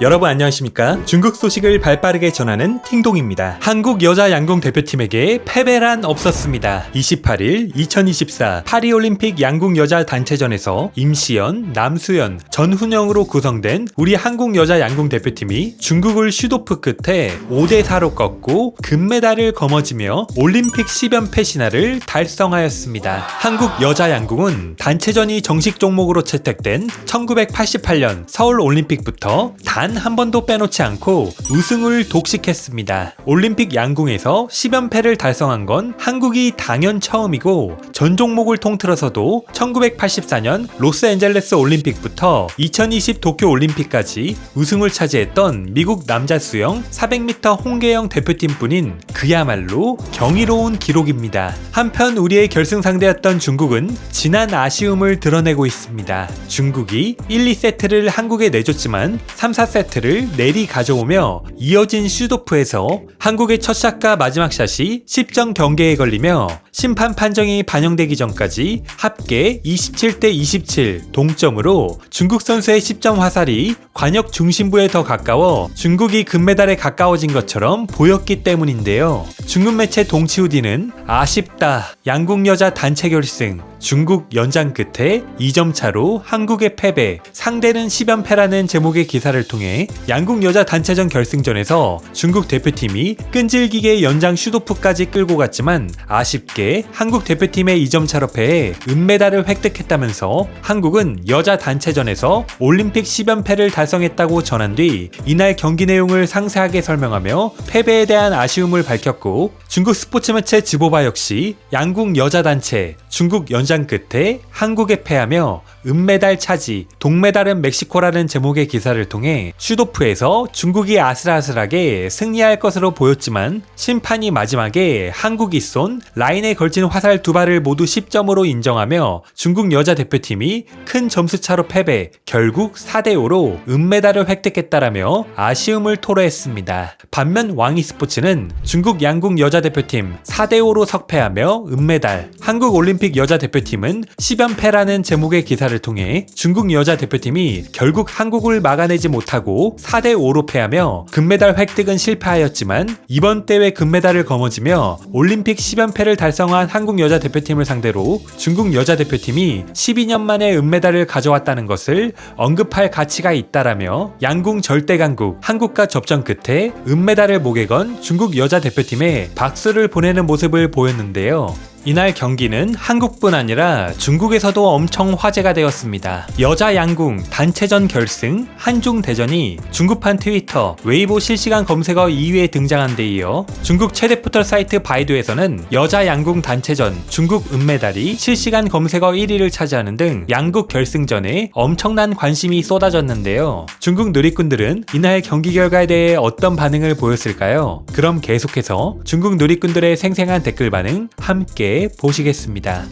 여러분 안녕하십니까? 중국 소식을 발빠르게 전하는 팅동입니다. 한국 여자 양궁 대표팀에게 패배란 없었습니다. 28일 2024 파리올림픽 양궁 여자 단체전에서 임시연, 남수연, 전훈영으로 구성된 우리 한국 여자 양궁 대표팀이 중국을 슈도프 끝에 5대 4로 꺾고 금메달을 거머쥐며 올림픽 10연패 신화를 달성하였습니다. 한국 여자 양궁은 단체전이 정식 종목으로 채택된 1988년 서울 올림픽부터 단한 번도 빼놓지 않고 우승을 독식했습니다. 올림픽 양궁에서 10연패를 달성한 건 한국이 당연 처음이고 전 종목을 통틀어서도 1984년 로스앤젤레스 올림픽부터 2020 도쿄 올림픽까지 우승을 차지했던 미국 남자 수영 400m 홍계영 대표팀뿐인 그야말로 경이로운 기록입니다. 한편 우리의 결승 상대였던 중국은 지난 아쉬움을 드러내고 있습니다. 중국이 1, 2세트를 한국에 내줬지만 3, 4세트 를 내리 가져오며 이어진 슈도프에서 한국의 첫 샷과 마지막 샷이 10점 경계에 걸리며 심판 판정이 반영되기 전까지 합계 27대 27 동점으로 중국 선수의 10점 화살이 관역 중심부에 더 가까워 중국이 금메달에 가까워진 것처럼 보였기 때문인데요. 중국 매체 동치우디는 아쉽다. 양궁 여자 단체 결승 중국 연장 끝에 2점 차로 한국의 패배, 상대는 10연패라는 제목의 기사를 통해 양국 여자 단체전 결승전에서 중국 대표팀이 끈질기게 연장 슈도프까지 끌고 갔지만 아쉽게 한국 대표팀의 2점 차로 패해 은메달을 획득했다면서 한국은 여자 단체전에서 올림픽 10연패를 달성했다고 전한 뒤 이날 경기 내용을 상세하게 설명하며 패배에 대한 아쉬움을 밝혔고 중국 스포츠 매체 지보바 역시 양국 여자 단체 중국 연장 끝에 한국에 패하며 은메달 차지, 동메달은 멕시코라는 제목의 기사를 통해 슈도프에서 중국이 아슬아슬하게 승리할 것으로 보였지만 심판이 마지막에 한국이 쏜 라인에 걸친 화살 두 발을 모두 10점으로 인정하며 중국 여자 대표팀이 큰 점수차로 패배, 결국 4대5로 은메달을 획득했다라며 아쉬움을 토로했습니다. 반면 왕이 스포츠는 중국 양궁 여자 대표팀 4대5로 석패하며 은메달, 한국 올림픽 여자 대표팀은 10연패라는 제목의 기사를 통해 중국 여자 대표팀이 결국 한국을 막아내지 못하고 4대 5로 패하며 금메달 획득은 실패하였지만 이번 대회 금메달을 거머쥐며 올림픽 10연패를 달성한 한국 여자 대표팀을 상대로 중국 여자 대표팀이 12년 만에 은메달을 가져왔다는 것을 언급할 가치가 있다라며 양궁 절대 강국 한국과 접전 끝에 은메달을 목에 건 중국 여자 대표팀에 박수를 보내는 모습을 보였는데요. 이날 경기는 한국뿐 아니라 중국에서도 엄청 화제가 되었습니다. 여자 양궁 단체전 결승 한중 대전이 중국판 트위터 웨이보 실시간 검색어 2위에 등장한 데 이어 중국 최대 포털 사이트 바이두에서는 여자 양궁 단체전 중국 은메달이 실시간 검색어 1위를 차지하는 등 양국 결승전에 엄청난 관심이 쏟아졌는데요. 중국 누리꾼들은 이날 경기 결과에 대해 어떤 반응을 보였을까요? 그럼 계속해서 중국 누리꾼들의 생생한 댓글 반응 함께 보시겠습니다.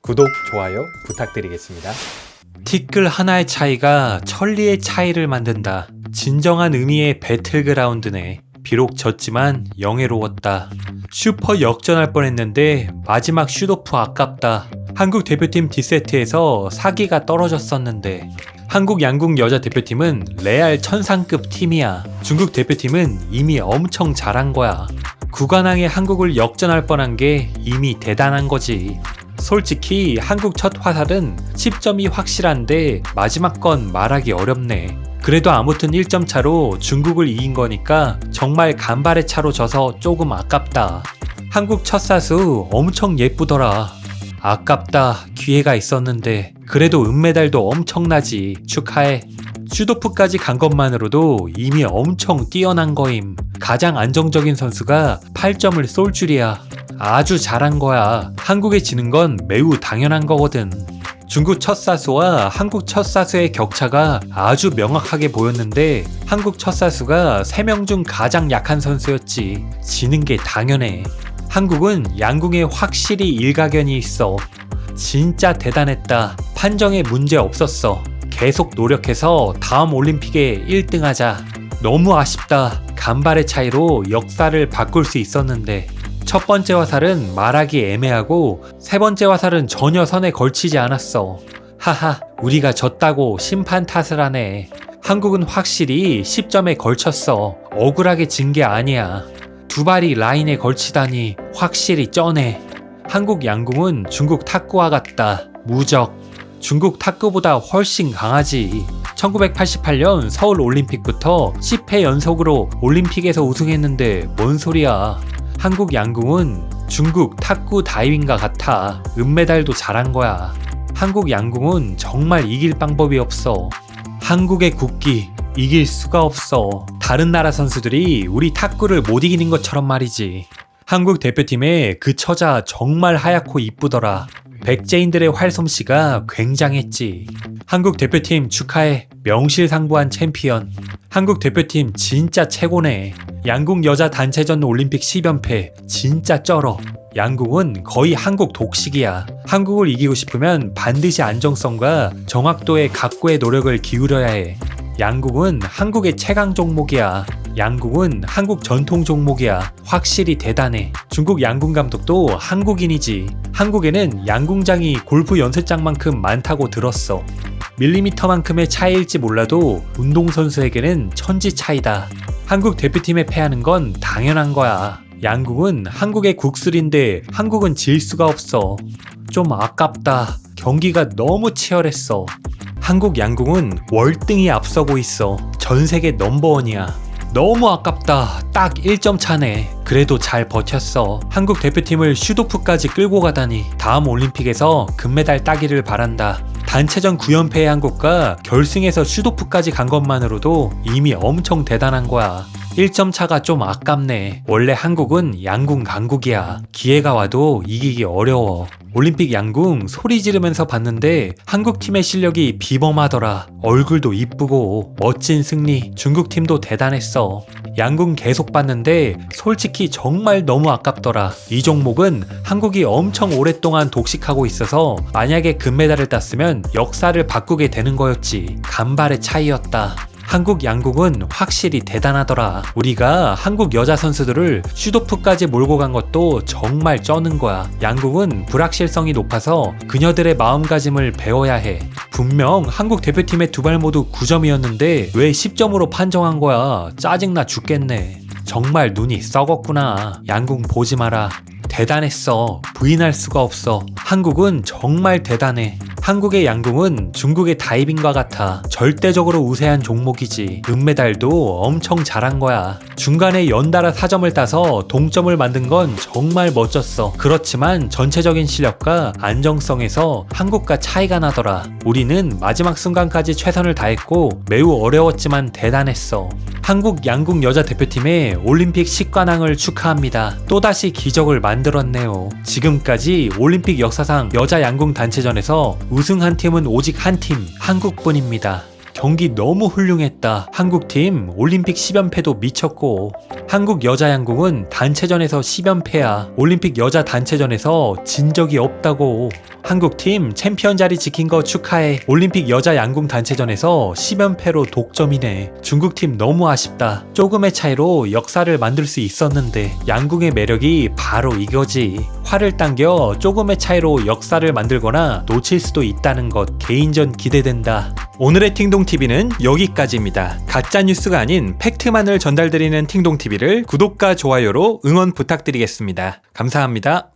구독, 좋아요 부탁드리겠습니다. 티끌 하나의 차이가 천리의 차이를 만든다. 진정한 의미의 배틀그라운드네. 비록 졌지만 영예로웠다. 슈퍼 역전할 뻔했는데 마지막 슈도프 아깝다. 한국 대표팀 D세트에서 사기가 떨어졌었는데 한국 양궁 여자 대표팀은 레알 천상급 팀이야. 중국 대표팀은 이미 엄청 잘한 거야. 구관왕의 한국을 역전할 뻔한 게 이미 대단한 거지. 솔직히 한국 첫 화살은 10점이 확실한데 마지막 건 말하기 어렵네. 그래도 아무튼 1점 차로 중국을 이긴 거니까 정말 간발의 차로 져서 조금 아깝다. 한국 첫 사수 엄청 예쁘더라. 아깝다. 기회가 있었는데. 그래도 은메달도 엄청나지. 축하해. 슈도프까지 간 것만으로도 이미 엄청 뛰어난 거임. 가장 안정적인 선수가 8점을 쏠 줄이야. 아주 잘한 거야. 한국에 지는 건 매우 당연한 거거든. 중국 첫 사수와 한국 첫 사수의 격차가 아주 명확하게 보였는데 한국 첫 사수가 3명 중 가장 약한 선수였지. 지는 게 당연해. 한국은 양궁에 확실히 일가견이 있어. 진짜 대단했다. 판정에 문제 없었어. 계속 노력해서 다음 올림픽에 1등 하자. 너무 아쉽다. 간발의 차이로 역사를 바꿀 수 있었는데. 첫 번째 화살은 말하기 애매하고 세 번째 화살은 전혀 선에 걸치지 않았어. 하하, 우리가 졌다고 심판 탓을 하네. 한국은 확실히 10점에 걸쳤어. 억울하게 진 게 아니야. 두 발이 라인에 걸치다니 확실히 쩌네. 한국 양궁은 중국 탁구와 같다. 무적. 중국 탁구보다 훨씬 강하지. 1988년 서울 올림픽부터 10회 연속으로 올림픽에서 우승했는데 뭔 소리야. 한국 양궁은 중국 탁구 다이빙과 같아. 은메달도 잘한 거야. 한국 양궁은 정말 이길 방법이 없어. 한국의 국기 이길 수가 없어. 다른 나라 선수들이 우리 탁구를 못 이기는 것처럼 말이지. 한국 대표팀의 그 처자 정말 하얗고 이쁘더라. 백제인들의 활솜씨가 굉장했지. 한국 대표팀 축하해. 명실상부한 챔피언. 한국 대표팀 진짜 최고네. 양궁 여자 단체전 올림픽 10연패 진짜 쩔어. 양궁은 거의 한국 독식이야. 한국을 이기고 싶으면 반드시 안정성과 정확도의 각고의 노력을 기울여야 해. 양궁은 한국의 최강 종목이야. 양궁은 한국 전통 종목이야. 확실히 대단해. 중국 양궁 감독도 한국인이지. 한국에는 양궁장이 골프 연습장만큼 많다고 들었어. 밀리미터만큼의 차이일지 몰라도 운동선수에게는 천지 차이다. 한국 대표팀에 패하는 건 당연한 거야. 양궁은 한국의 국술인데 한국은 질 수가 없어. 좀 아깝다. 경기가 너무 치열했어. 한국 양궁은 월등히 앞서고 있어. 전 세계 넘버원이야. 너무 아깝다. 딱 1점 차네. 그래도 잘 버텼어. 한국 대표팀을 슈도프까지 끌고 가다니. 다음 올림픽에서 금메달 따기를 바란다. 단체전 9연패의 한국과 결승에서 슈도프까지 간 것만으로도 이미 엄청 대단한 거야. 1점 차가 좀 아깝네. 원래 한국은 양궁 강국이야. 기회가 와도 이기기 어려워. 올림픽 양궁 소리 지르면서 봤는데 한국 팀의 실력이 비범하더라. 얼굴도 이쁘고 멋진 승리. 중국 팀도 대단했어. 양궁 계속 봤는데 솔직히 정말 너무 아깝더라. 이 종목은 한국이 엄청 오랫동안 독식하고 있어서 만약에 금메달을 땄으면 역사를 바꾸게 되는 거였지. 간발의 차이였다. 한국 양궁은 확실히 대단하더라. 우리가 한국 여자 선수들을 슈도프까지 몰고 간 것도 정말 쩌는 거야. 양궁은 불확실성이 높아서 그녀들의 마음가짐을 배워야 해. 분명 한국 대표팀의 두 발 모두 9점이었는데 왜 10점으로 판정한 거야? 짜증나 죽겠네. 정말 눈이 썩었구나. 양궁 보지 마라. 대단했어. 부인할 수가 없어. 한국은 정말 대단해. 한국의 양궁은 중국의 다이빙과 같아. 절대적으로 우세한 종목이지. 은메달도 엄청 잘한 거야. 중간에 연달아 4점을 따서 동점을 만든 건 정말 멋졌어. 그렇지만 전체적인 실력과 안정성에서 한국과 차이가 나더라. 우리는 마지막 순간까지 최선을 다했고 매우 어려웠지만 대단했어. 한국 양궁 여자 대표팀의 올림픽 10관왕을 축하합니다. 또다시 기적을 만들었네요. 지금까지 올림픽 역사상 여자 양궁 단체전에서 우승한 팀은 오직 한 팀, 한국뿐입니다. 경기 너무 훌륭했다. 한국팀 올림픽 10연패도 미쳤고 한국 여자 양궁은 단체전에서 10연패야. 올림픽 여자 단체전에서 진 적이 없다고. 한국팀 챔피언 자리 지킨 거 축하해. 올림픽 여자 양궁 단체전에서 10연패로 독점이네. 중국팀 너무 아쉽다. 조금의 차이로 역사를 만들 수 있었는데 양궁의 매력이 바로 이거지. 활을 당겨 조금의 차이로 역사를 만들거나 놓칠 수도 있다는 것 개인전 기대된다. 오늘의 팅동TV는 여기까지입니다. 가짜 뉴스가 아닌 팩트만을 전달드리는 팅동TV를 구독과 좋아요로 응원 부탁드리겠습니다. 감사합니다.